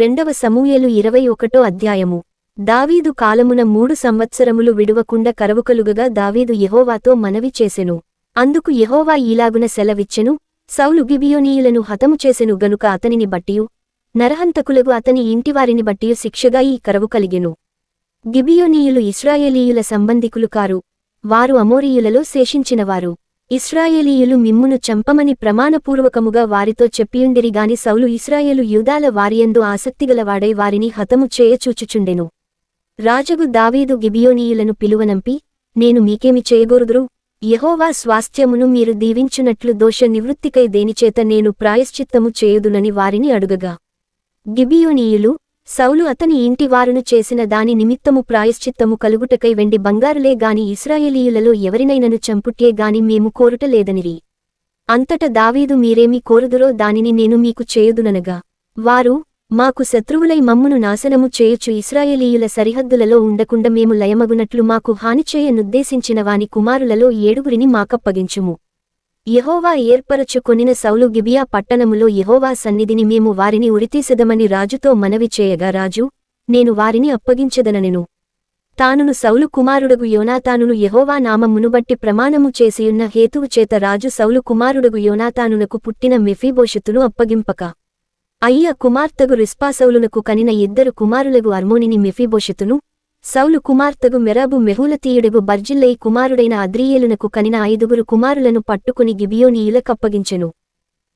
రెండవ సమూయలు ఇరవై ఒకటో అధ్యాయము. దావీదు కాలమున మూడు సంవత్సరములు విడువకుండా కరవుకలుగగా దావీదు యహోవాతో మనవి చేసెను. అందుకు యహోవా ఈలాగున సెలవిచ్చెను సౌలు గిబియోనీయులను హతము చేసెను గనుక అతనిని బట్టియు నరహంతకులకు అతని ఇంటివారిని బట్టియు శిక్షగా ఈ కరవు కలిగెను. గిబియోనీయులు ఇస్రాయేలీయుల సంబంధికులు కారు వారు అమోరీయులలో శేషించినవారు. ఇస్రాయేలీయులు మిమ్మును చంపమని ప్రమాణపూర్వకముగా వారితో చెప్పియుండిరిగాని సౌలు ఇస్రాయేలు యూదాల వారియందు ఆసక్తిగలవాడై వారిని హతము చేయచూచుచుండెను. రాజగు దావీదు గిబియోనీయులను పిలువనంపి నేను మీకేమి చేయగోరుదురు? యహోవా స్వాస్థ్యమును మీరు దీవించునట్లు దోష నివృత్తికై దేనిచేత నేను ప్రాయశ్చిత్తము చేయుదునని వారిని అడుగగా. గిబియోనీయులు సౌలు అతని ఇంటి వారును చేసిన దాని నిమిత్తము ప్రాయశ్చిత్తము కలుగుటకై వెండి బంగారులే గాని ఇస్రాయేలీయులలో ఎవరినైనను చంపుటే గాని మేము కోరుటలేదనిరి. అంతట దావీదు మీరేమి కోరుదురో దానిని నేను మీకు చేయుదుననగా వారు మాకు శత్రువులై మమ్మును నాశనము చేయుచు ఇస్రాయేలీయుల సరిహద్దులలో ఉండకుండా మేము లయమగునట్లు మాకు హాని చేయనుద్దేశించిన వాని కుమారులలో ఏడుగురిని మాకప్పగించుము. యెహోవా ఏర్పరచు కొనిన సౌలు గిబియా పట్టణములో యహోవా సన్నిధిని మేము వారిని ఉరితీసెదమని రాజుతో మనవి చేయగా రాజు నేను వారిని అప్పగించెదననెను తానును సౌలు కుమారుడగు యోనాతానును యహోవా నామమును బట్టి ప్రమాణము చేసియున్న హేతువు చేత రాజు సౌలు కుమారుడగు యోనాతానునకు పుట్టిన మెఫీబోషుతును అప్పగింపక. అయ్య కుమార్తెగు రిస్పాసౌలునకు కనిన ఇద్దరు కుమారులగు అర్మోనిని మెఫీబోషుతును సౌలు కుమార్తెగు మెరాబు మెహూలతీయుడగు బర్జిల్లై కుమారుడైన అద్రియేలునకు కనిన ఐదుగురు కుమారులను పట్టుకుని గిబియోనీయులకప్పగించెను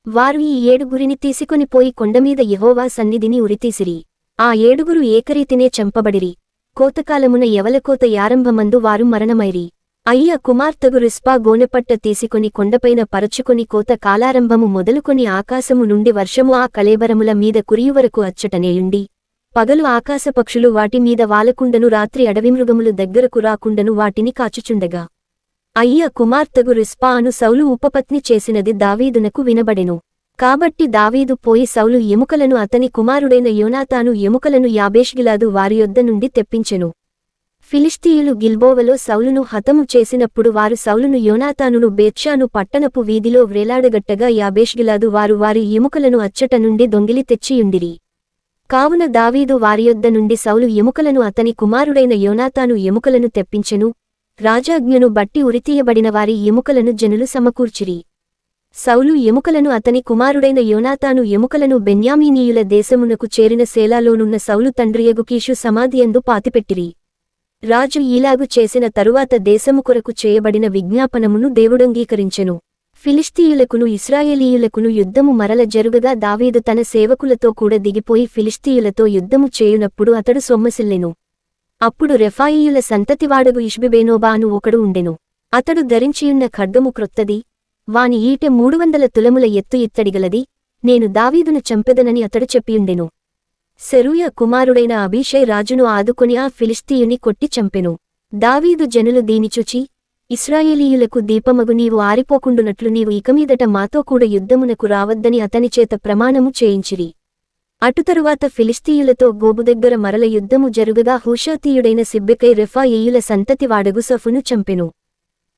వారు ఈ ఏడుగురిని తీసుకుని పోయి కొండమీద యహోవా సన్నిధిని ఉరితీసిరి. ఆ ఏడుగురు ఏకరీతినే చంపబడిరి. కోతకాలమున ఎవలకోత యారంభమందు వారు మరణమైరి. అయ్య కుమార్తెగు రిస్పా గోనెపట్ట తీసుకుని కొండపైన పరచుకొని కోత కాలారంభము మొదలుకొని ఆకాశము నుండి వర్షము ఆ కలేబరముల మీద కురియువరకు అచ్చటనేయుండి. పగలు ఆకాశపక్షులు వాటి మీద వాలకుండను రాత్రి అడవిమృగములు దగ్గరకు రాకుండను వాటిని కాచుచుండగా. అయ్య కుమార్తెగు రిస్పా అను సౌలు ఉపపత్ని చేసినది దావీదునకు వినబడెను. కాబట్టి దావీదు పోయి సౌలు ఎముకలను అతని కుమారుడైన యోనాతాను ఎముకలను యాబేష్గిలాదు వారియొద్ద నుండి తెప్పించెను. ఫిలిస్తీయులు గిల్బోవలో సౌలును హతము చేసినప్పుడు వారు సౌలును యోనాతానును బేత్షాను పట్టణపు వీధిలో వ్రేలాడగట్టగా యాబేష్గిలాదు వారు వారి ఎముకలను అచ్చట నుండి దొంగిలి తెచ్చియుండిరి. కావున దావీదు వారియొద్ద నుండి సౌలు ఎముకలను అతని కుమారుడైన యోనాతాను ఎముకలను తెప్పించెను. రాజాజ్ఞను బట్టి ఉరితీయబడిన వారి ఎముకలను జనులు సమకూర్చిరి. సౌలు ఎముకలను అతని కుమారుడైన యోనాతాను ఎముకలను బెన్యామీనీయుల దేశమునకు చేరిన సేలాలోనున్న సౌలు తండ్రియగుకీషు సమాధియందు పాతిపెట్టిరి. రాజు ఈలాగు చేసిన తరువాత దేశము కొరకు చేయబడిన విజ్ఞాపనమును దేవుడంగీకరించెను ఫిలిస్తీయులకును ఇస్రాయేలీయులకును యుద్ధము మరల జరుగగా దావీదు తన సేవకులతో కూడా దిగిపోయి ఫిలిస్తీయులతో యుద్ధము చేయునప్పుడు అతడు సొమ్మసిల్లెను. అప్పుడు రెఫాయియుల సంతతివాడగు ఇష్బిబేనోబా అను ఒకడు ఉండెను. అతడు ధరించియున్న ఖడ్గము క్రొత్తది వాని ఈటె మూడు వందల తులముల ఎత్తు ఇత్తడిగలది నేను దావీదును చంపెదనని అతడు చెప్పియుండెను. సెరూయ కుమారుడైన అభిషయ్ రాజును ఆదుకొని ఆ ఫిలిస్తీయుని కొట్టి చంపెను. దావీదు జనులు దీనిచుచి ఇస్రాయేలీయులకు దీపమగు నీవు ఆరిపోకుండునట్లు నీవు ఇకమీదట మాతో కూడా యుద్ధమునకు రావద్దని అతనిచేత ప్రమాణము చేయించిరి. అటుతరువాత ఫిలిస్తీయులతో గోబు దగ్గర మరల యుద్ధము జరుగగా హూషాతీయుడైన సిబ్బెకై రెఫాయేయుల సంతతి వాడగు సఫును చంపెను.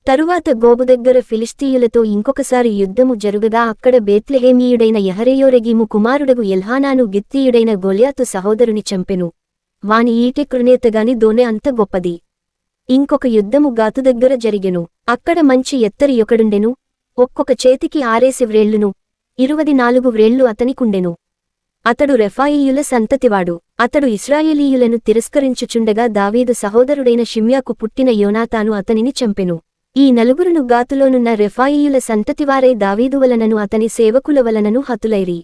తరువాత గోబు దగ్గర ఫిలిస్తీయులతో ఇంకొకసారి యుద్ధము జరుగగా అక్కడ బేత్లెహేమీయుడైన యహరేయోరెగీము కుమారుడగు ఎల్హానాను గిత్తీయుడైన గొల్యాతు సహోదరుని చంపెను. వాని ఈటె కృణేతగాని దోనె అంత గొప్పది. ఇంకొక యుద్ధము గాతు దగ్గర జరిగెను. అక్కడ మంచి ఎత్తరి యొకడుండెను. ఒక్కొక్క చేతికి ఆరేసి వ్రేళ్ళును ఇరువది నాలుగు వ్రేళ్ళు అతనికుండెను అతడు రెఫాయియుల సంతతివాడు. అతడు ఇస్రాయేలీయులను తిరస్కరించుచుండగా దావీదు సహోదరుడైన షిమ్యాకు పుట్టిన యోనాతాను అతనిని చంపెను. ఈ నలుగురును గాతులోనున్న రెఫాయియుల సంతతివారై దావీదు వలనను అతని సేవకుల వలనను హతులైరి.